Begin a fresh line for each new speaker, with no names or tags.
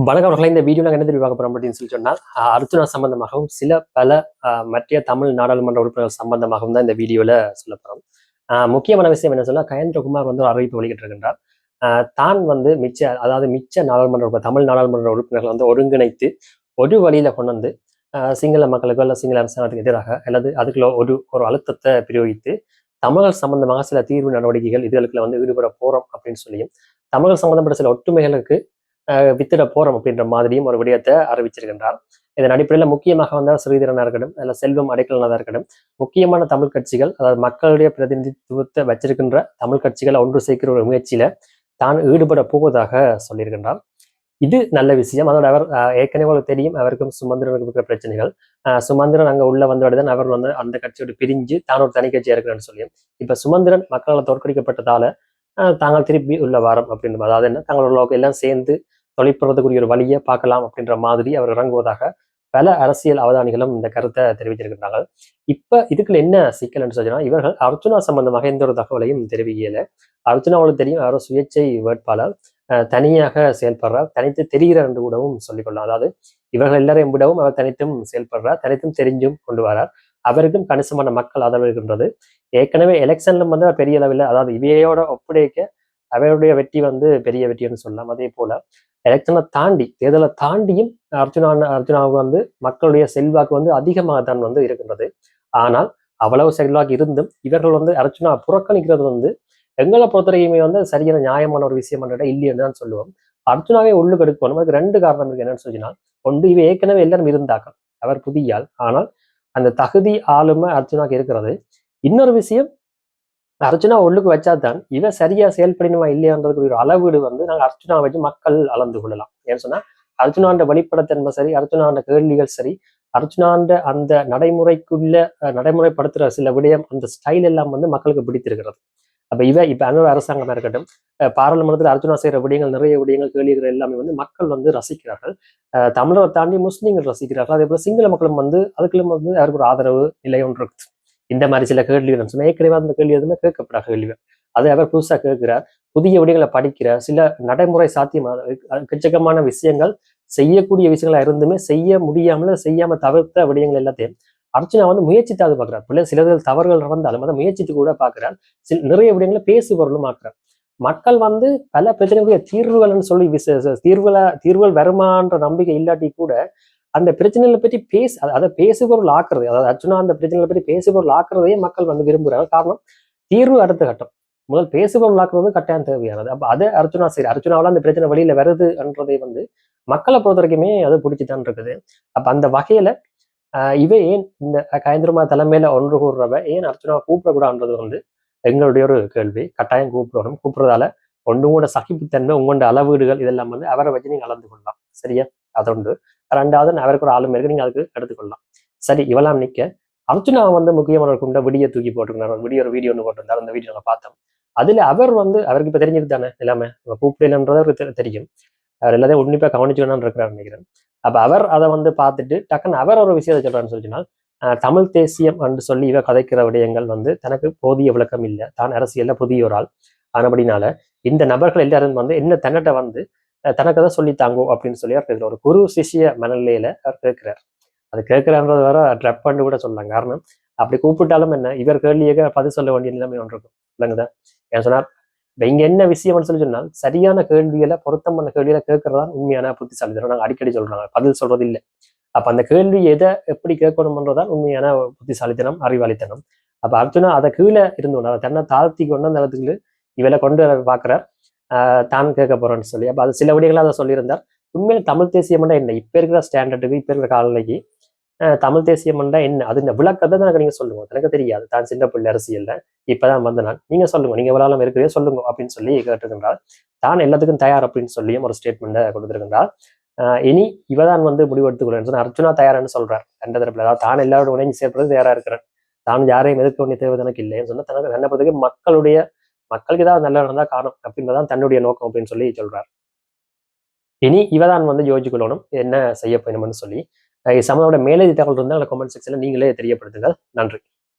வணக்கம் அவர்களை இந்த வீடியோ நாங்கள் என்ன தெரிவி பார்க்க அப்படின்னு சொல்லி சொன்னால் அர்ஜுனா சம்பந்தமாகவும் சில பல அஹ், மற்ற தமிழ் நாடாளுமன்ற உறுப்பினர்கள் சம்பந்தமாகவும் தான் இந்த வீடியோவில் சொல்ல போகிறோம் முக்கியமான விஷயம் என்ன சொன்னால் கயேந்திரகுமார் வந்து ஒரு அறிவிப்பு வெளியிட்டு இருக்கின்றார். தான் வந்து மிச்ச அதாவது மிச்ச நாடாளுமன்ற தமிழ் நாடாளுமன்ற உறுப்பினர்கள் வந்து ஒருங்கிணைத்து ஒரு வழியில கொண்டு வந்து சிங்கள மக்களுக்கோ இல்லை சிங்கள அரசாங்கத்துக்கு எதிராக அல்லது அதுக்குள்ள ஒரு ஒரு அழுத்தத்தை பிரயோகித்து தமிழர் சம்பந்தமாக சில தீர்வு நடவடிக்கைகள் இதுகளுக்குள்ள வந்து ஈடுபட போகிறோம் அப்படின்னு சொல்லியும் தமிழர் சம்பந்தப்பட்ட சில ஒற்றுமைகளுக்கு வித்திட போறோம் அப்படின்ற மாதிரியும் ஒரு விடயத்தை அறிவிச்சிருக்கின்றார். இதன் அடிப்படையில் முக்கியமாக வந்தால் ஸ்ரீதரனாக இருக்கட்டும் இல்லை செல்வம் அடைக்கலனாக இருக்கட்டும் முக்கியமான தமிழ் கட்சிகள் அதாவது மக்களுடைய பிரதிநிதித்துவத்தை வச்சிருக்கின்ற தமிழ் கட்சிகளை ஒன்று சேர்க்கிற ஒரு முயற்சியில தான் ஈடுபட போவதாக சொல்லியிருக்கின்றார். இது நல்ல விஷயம். அதோட அவர் ஏற்கனவே உங்களுக்கு தெரியும் அவருக்கும் சுமந்திரனுக்கும் இருக்கிற பிரச்சனைகள். அஹ், சுமந்திரன் அங்க உள்ள வந்தவுடன் அவர் வந்து அந்த கட்சியோட பிரிஞ்சு தான் ஒரு தனி கட்சியாக இருக்கிறான்னு சொல்லியும். இப்ப சுமந்திரன் மக்களால் தோற்கடிக்கப்பட்டதால தாங்கள் திருப்பி உள்ள வாரம் அப்படின்னு அதாவது என்ன தங்களோட எல்லாம் சேர்ந்து தொலைப்படுறதுக்குரிய ஒரு வழியை பார்க்கலாம் அப்படின்ற மாதிரி அவர் இறங்குவதாக பல அரசியல் அவதானிகளும் இந்த கருத்தை தெரிவித்திருக்கிறார்கள் இப்ப இதுக்குள்ள என்ன சிக்கல்னு சொன்னா இவர்கள் அர்ஜுனா சம்பந்தமாக எந்த ஒரு தகவலையும் தெரிவிக்கல. அர்ஜுனாவுக்கு தெரியும் அவர் சுயேட்சை வேட்பாளர் அஹ், தனியாக செயல்படுறார் தனித்து தெரிகிறார் என்று கூடவும் சொல்லிக்கொள்ளலாம். அதாவது இவர்கள் எல்லாரையும் விடவும் அவர் தனித்தும் செயல்படுறார் தனித்தும் தெரிஞ்சும் கொண்டு வரார். அவருக்கும் கணிசமான மக்கள் ஆதரவு இருக்கின்றது. ஏற்கனவே எலெக்ஷன்ல வந்து பெரிய அளவில் அதாவது இவையோட ஒப்படைக்க அவருடைய வெற்றி வந்து பெரிய வெற்றின்னு சொல்லலாம். அதே போல எலெக்ஷனை தாண்டி தேர்தலை தாண்டியும் அர்ஜுனா அர்ஜுனாவுக்கு வந்து மக்களுடைய செல்வாக்கு வந்து அதிகமாக தான் வந்து இருக்கின்றது. ஆனால் அவ்வளவு செல்வாக்கு இருந்தும் இவர்கள் வந்து அர்ஜுனா புறக்கணிக்கிறது வந்து எங்களை பொறுத்தவரைக்குமே வந்து சரியான நியாயமான ஒரு விஷயம் இல்லைன்னு தான் சொல்லுவோம். அர்ஜுனாவே உள்ளுக்கு எடுக்கணும். அதுக்கு ரெண்டு காரணம் இருக்கு என்னன்னு சொன்னால் ஒன்று இவ ஏற்கனவே எல்லாரும் இருந்தாக்கள் அவர் புதியால். ஆனால் அந்த தகுதி ஆளுமை அர்ஜுனாக்கு இருக்கிறது. இன்னொரு விஷயம் அர்ச்சனா உள்ளுக்கு வச்சாதான் இவ சரியா செயல்படணுமா இல்லையான்றதுக்கு ஒரு அளவீடு வந்து நாங்க அர்ச்சனா வச்சு மக்கள் அளந்து கொள்ளலாம். ஏன்னு சொன்னா அர்ஜுனாண்ட வெளிப்படத்தன்மை சரி அர்ச்சனாண்ட கேள்விகள் சரி அர்ச்சனாண்ட அந்த நடைமுறைக்குள்ள நடைமுறைப்படுத்துற சில விடயம் அந்த ஸ்டைல் எல்லாம் வந்து மக்களுக்கு பிடித்திருக்கிறது. அப்ப இவ இப்ப அங்க அரசாங்கமா இருக்கட்டும் பாராளுமன்றத்தில் அர்ஜுனா செய்யற விடயங்கள் நிறைய விடயங்கள் கேள்விகள் எல்லாமே வந்து மக்கள் வந்து ரசிக்கிறார்கள். தமிழரை தாண்டி முஸ்லீம்கள் ரசிக்கிறார்கள். அதே போல சிங்கள மக்களும் வந்து அதுக்குள்ள வந்து அவருக்கு ஒரு ஆதரவு நிலை ஒன்று இருக்குது. இந்த மாதிரி சில கேள்விகள் சொன்னா ஏற்கனவே அந்த கேள்வி எதுவுமே கேட்கப்படாத கேள்விகள். அதை அவர் புதுசா கேட்கிறார். புதிய விடயங்களை படிக்கிறார். சில நடைமுறை சாத்தியமான எக்கச்சக்கமான விஷயங்கள் செய்யக்கூடிய விஷயங்களா இருந்துமே செய்ய முடியாமல செய்யாம தவிர்த்த விடயங்கள் எல்லாத்தையும் அர்ச்சனா வந்து முயற்சித்தாவது பார்க்கிறார். பிள்ளை சிலர்கள் தவறுகள் நடந்தாலும் அதை முயற்சித்து கூட பார்க்கிறார். சில நிறைய விடயங்களை பேசுபொருளும் ஆக்குறார். மக்கள் வந்து பல பிரச்சனைகளுடைய தீர்வுகள்னு சொல்லி விச- தீர்வுகளை தீர்வுகள் வருமான்ற நம்பிக்கை இல்லாட்டி கூட அந்த பிரச்சனைகளை பற்றி பேச அத- அதை பேசுபொருள் ஆக்குறது அதாவது அர்ச்சுனா அந்த பிரச்சனைகளை பற்றி பேசுபொருள் ஆக்குறதையே மக்கள் வந்து விரும்புகிறாங்க காரணம் தீர்வு அடுத்த கட்டம். முதல் பேசுபொருள் ஆக்குறது கட்டாயம் தேவையானது. அப்போ அதை அர்ச்சுனா சரி அர்ச்சுனாவில் அந்த பிரச்சனை வழியில் வருதுன்றதை வந்து மக்களை பொறுத்த வரைக்குமே அது பிடிச்சிதான் இருக்குது. அப்போ அந்த வகையில் இவை ஏன் இந்த கயந்திரமா தலைமையில ஒன்று கூடுறவ ஏன் அர்ச்சனா கூப்பிடக்கூடாதுன்றது வந்து எங்களுடைய ஒரு கேள்வி. கட்டாயம் கூப்பிடணும். கூப்பிடுறதால ஒன்றுங்களோட சகிப்புத்தன்மை உங்களோட அளவீடுகள் இதெல்லாம் வந்து அவரை வச்சு நீங்கள் அளந்து கொள்ளலாம். சரியா? அதொன்று ரெண்டாவது அவருக்கு ஒரு ஆளுமை இருக்கு. நீங்க அதுக்கு எடுத்துக்கொள்ளலாம். சரி இவெல்லாம் நிக்க. அர்ஜுனா வந்து முக்கியமான ஒரு குண்டை விடிய தூக்கி போட்டிருந்தார். ஒரு ஒரு வீடியோ ஒன்று போட்டிருந்தார். அந்த வீடியோ பார்த்தோம். அதுல அவர் வந்து அவருக்கு இப்ப தெரிஞ்சது தானே எல்லாமே. கூப்பிடலன்றது அவருக்கு தெரியும். அவர் எல்லாத்தையும் உன்னிப்பா கவனிச்சுக்கணும்னு இருக்கிறார் நினைக்கிறேன். அப்ப அவர் அதை வந்து பார்த்துட்டு டக்குன்னு அவர் ஒரு விஷயத்தை சொல்றான்னு சொல்லிச்சுன்னா அஹ், தமிழ் தேசியம் என்று சொல்லி இவ கதைக்கிற விடயங்கள் வந்து தனக்கு போதிய விளக்கம் இல்லை. தான் அரசியல்ல புதிய ஒரு ஆள் ஆனபடினால இந்த நபர்கள் எல்லாரும் வந்து என்ன தன்னிட்ட வந்து தனக்கு தான் சொல்லி தாங்கும் அப்படின்னு சொல்லி அவர் கேட்கிறார் ஒரு குரு சிஷிய மனநிலையில அவர் கேட்கிறார். அது கேட்கிறான்றது வேற ட்ரப் பண்ணி கூட சொல்லலாம். காரணம் அப்படி கூப்பிட்டாலும் என்ன இவர் கேள்வியாக பதில் சொல்ல வேண்டிய நிலைமை ஒன்று இருக்கும். இல்லைங்கதா ஏன் சொன்னார் இங்க என்ன விஷயம்னு சொல்லி சொன்னால் சரியான கேள்விகளை பொருத்தமான கேள்விகளை கேட்கறதா உண்மையான புத்திசாலித்தனம். நாங்கள் அடிக்கடி சொல்றாங்க பதில் சொல்றது இல்லை. அப்ப அந்த கேள்வி எதை எப்படி கேட்கணும்ன்றதான் உண்மையான புத்திசாலித்தனம் அறிவாளித்தனம். அப்ப அர்ஜுனா அதை கீழே இருந்து கொண்டு அதை தன்னை தாழ்த்தி கொண்டு அந்த இடத்துக்கு இவளை கொண்டு பாக்குறார் தான் கேட்க போறேன்னு சொல்லி. அப்போ அது சில விடிகளாக அதை சொல்லியிருந்தார். உண்மையில தமிழ் தேசியம்னா என்ன? இப்போ இருக்கிற ஸ்டாண்டர்டுக்கு இப்போ இருக்கிற காலநிலைக்கு ஆஹ் தமிழ் தேசியம்னா என்ன? அது இந்த விளக்கத்தை எனக்கு நீங்க சொல்லுங்க. எனக்கு தெரியாது. தான் சின்ன பிள்ளை அரசியல்ல. இப்பதான் வந்த நான். நீங்க சொல்லுங்க. நீங்க விளாலம் இருக்கிறதே சொல்லுங்க அப்படின்னு சொல்லி கேட்டிருக்கின்றார். தான் எல்லாத்துக்கும் தயார் அப்படின்னு சொல்லியும் ஒரு ஸ்டேட்மெண்ட்டை கொடுத்துருக்கின்றார். இனி இனி இவதான் வந்து முடிவெடுத்துக் கொள்றேன் அர்ஜுனா தயாரான்னு சொல்றார். ரெண்டு தரப்புல. அதாவது தான் எல்லாரோட உடனே சேர்ப்பது தயாரா இருக்கிறேன் தான் யாரையும் எதிர்க்க வேண்டிய தேவை எனக்கு இல்லைன்னு சொன்னா தனக்கு தன்னை பொறுத்தவரைக்கும் மக்களுடைய மக்களுக்கு ஏதாவது நல்ல தான் காரணம் அப்படின்றதான் தன்னுடைய நோக்கம் அப்படின்னு சொல்லி சொல்றார். இனி இவதான் வந்து யோசிச்சுக்கொள்ளணும் என்ன செய்ய போயணும்னு சொல்லி. இது சம்மந்தோட மேலதி தகவல் இருந்தால் கமெண்ட் செக்ஷன்ல நீங்களே தெரியப்படுத்துங்கள். நன்றி.